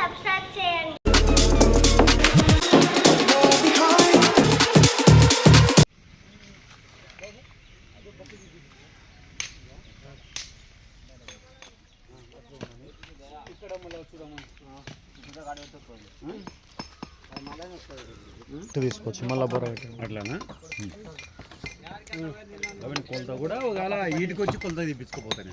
Subscribe చేయండి. తీసుకోవచ్చు మళ్ళీ బొర అట్లానా? అవన్నీ కొలత కూడా ఒకవేళ ఈటికి వచ్చి కొలత తీపించుకోపోతాను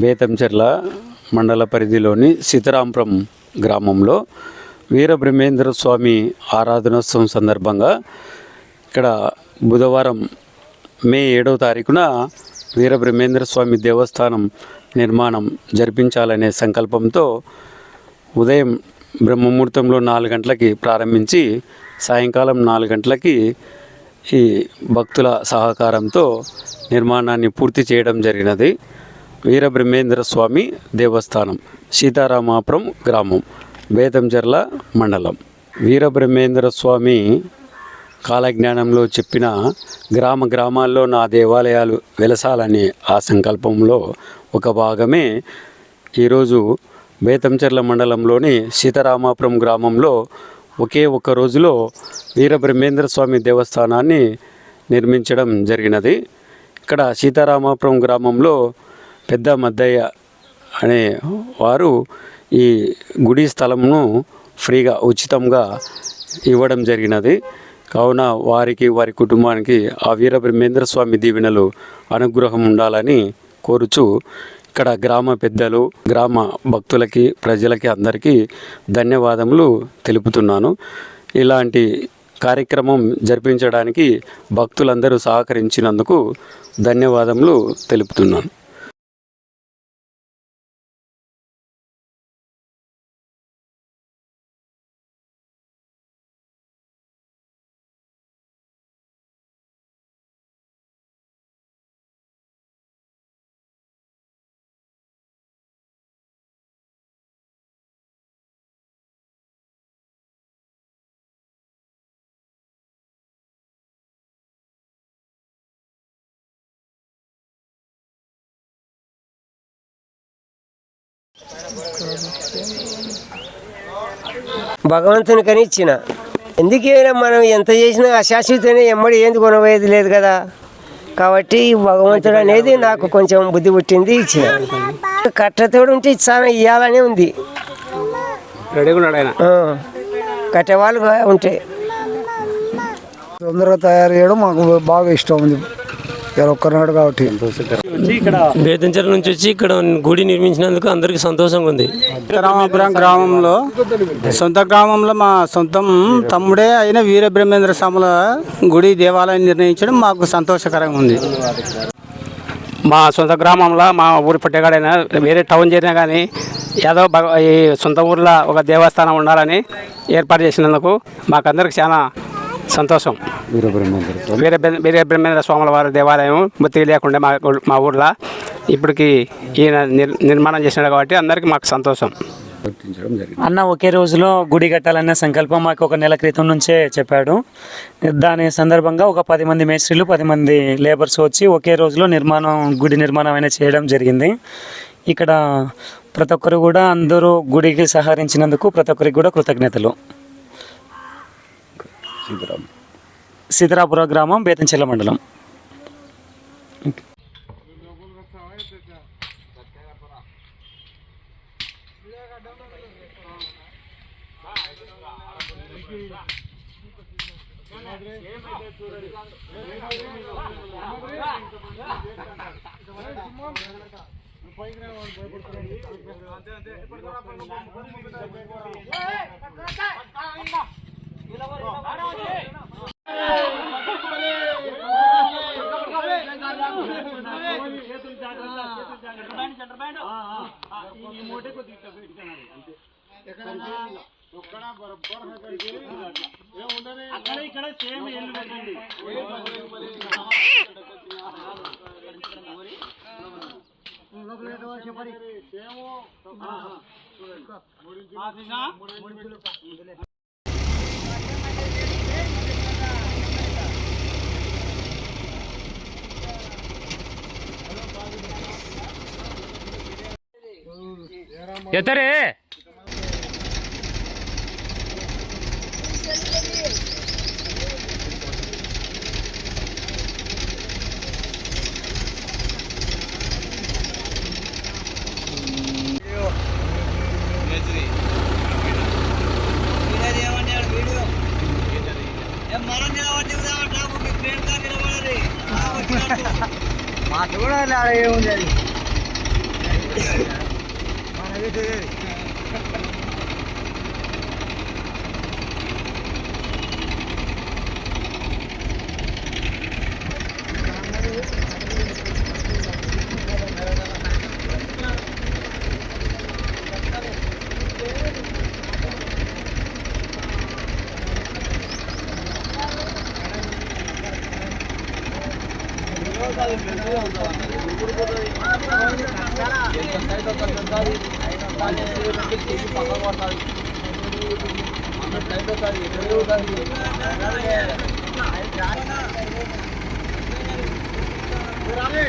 బేతంచెర్ల మండల పరిధిలోని సీతారాంపురం గ్రామంలో వీరబ్రహ్మేంద్ర స్వామి ఆరాధనోత్సవం సందర్భంగా ఇక్కడ బుధవారం మే ఏడవ తారీఖున వీరబ్రహ్మేంద్ర స్వామి దేవస్థానం నిర్మాణం జరిపించాలనే సంకల్పంతో ఉదయం బ్రహ్మముహూర్తంలో నాలుగు గంటలకి ప్రారంభించి సాయంకాలం నాలుగు గంటలకి ఈ భక్తుల సహకారంతో నిర్మాణాన్ని పూర్తి చేయడం జరిగినది. వీరబ్రహ్మేంద్ర స్వామి దేవస్థానం సీతారామాపురం గ్రామం బేతంచెర్ల మండలం. వీరబ్రహ్మేంద్ర స్వామి కాలజ్ఞానంలో చెప్పిన గ్రామ గ్రామాల్లో నా దేవాలయాలు వెలసాలనే ఆ సంకల్పంలో ఒక భాగమే ఈరోజు బేతంచెర్ల మండలంలోని సీతారామాపురం గ్రామంలో ఒకే ఒక్క రోజులో వీరబ్రహ్మేంద్ర స్వామి దేవస్థానాన్ని నిర్మించడం జరిగినది. ఇక్కడ సీతారామాపురం గ్రామంలో పెద్ద మద్దయ్య అనే వారు ఈ గుడి స్థలంను ఫ్రీగా ఉచితంగా ఇవ్వడం జరిగినది. కావున వారికి వారి కుటుంబానికి ఆ వీరబ్రహ్మేంద్ర స్వామి దీవెనలు అనుగ్రహం ఉండాలని కోరుచు ఇక్కడ గ్రామ పెద్దలు గ్రామ భక్తులకి ప్రజలకి అందరికీ ధన్యవాదములు తెలుపుతున్నాను. ఇలాంటి కార్యక్రమం జరిపించడానికి భక్తులందరూ సహకరించినందుకు ధన్యవాదములు తెలుపుతున్నాను. భగవంతునికని ఇచ్చిన. ఎందుకైనా మనం ఎంత చేసినా అశాశ్వతనే ఎమ్మడి ఏంది కొనబోయేది లేదు కదా? కాబట్టి భగవంతుడు అనేది నాకు కొంచెం బుద్ధి పుట్టింది ఇచ్చిన. కట్టతోడు ఉంటే చాలా ఇవ్వాలనే ఉంది. కట్టేవాళ్ళు ఉంటే. తొందరగా తయారు చేయడం మాకు బాగా ఇష్టం ఉంది ఎవరు ఒక్కరినాడు కాబట్టి. బేతంచెర నుంచి వచ్చి ఇక్కడ గుడి నిర్మించినందుకు అందరికీ సంతోషంగా ఉంది. రామాపురం గ్రామంలో సొంత గ్రామంలో మా సొంతం తమ్ముడే అయిన వీరబ్రహ్మేంద్ర స్వాముల గుడి దేవాలయం నిర్ణయించడం మాకు సంతోషకరంగా ఉంది. మా సొంత గ్రామంలో మా ఊరి పుట్టగాడైనా వేరే టౌన్ చేరినా కానీ ఏదో ఈ సొంత ఊర్లో ఒక దేవస్థానం ఉండాలని ఏర్పాటు చేసినందుకు మాకందరికి చాలా సంతోషం. వీర వీర బ్రహ్మేంద్ర స్వాముల వారి దేవాలయం బతికి లేకుండా మా ఊ- మా ఊర్లో ఇప్పటికి ఈయన నిర్- నిర్మాణం చేసినాడు కాబట్టి అందరికీ మాకు సంతోషం. అన్న ఒకే రోజులో గుడి కట్టాలన్న సంకల్పం మాకు ఒక నెల క్రితం నుంచే చెప్పాడు. దాని సందర్భంగా ఒక పది మంది మేస్త్రీలు పది మంది లేబర్స్ వచ్చి ఒకే రోజులో నిర్మాణం గుడి నిర్మాణం అనేది చేయడం జరిగింది. ఇక్కడ ప్రతి ఒక్కరు కూడా అందరూ గుడికి సహకరించినందుకు ప్రతి ఒక్కరికి కూడా కృతజ్ఞతలు. సీతారాం సీతారాపుర గ్రామం బేతంచెల్ల మండలం. అంతే అంతే అక్కడ ఇక్కడ సేమ్ ఎల్లు పెట్టండి చెప్పండి ಎತ್ತರಿ మాకు కూడా ఏముంది అది Diri, diri. Gracias. వాళ్ళు చేసేటట్టు చేసి పక్కన కొడతారు ఫ్లైట్ ఒకసారి ఎక్కడ ఉంటుంది రాలే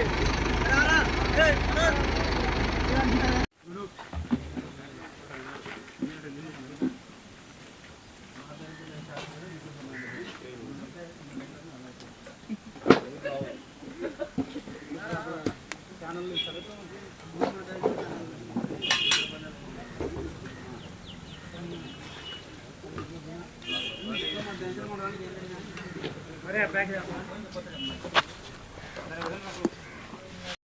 బ్యాగ్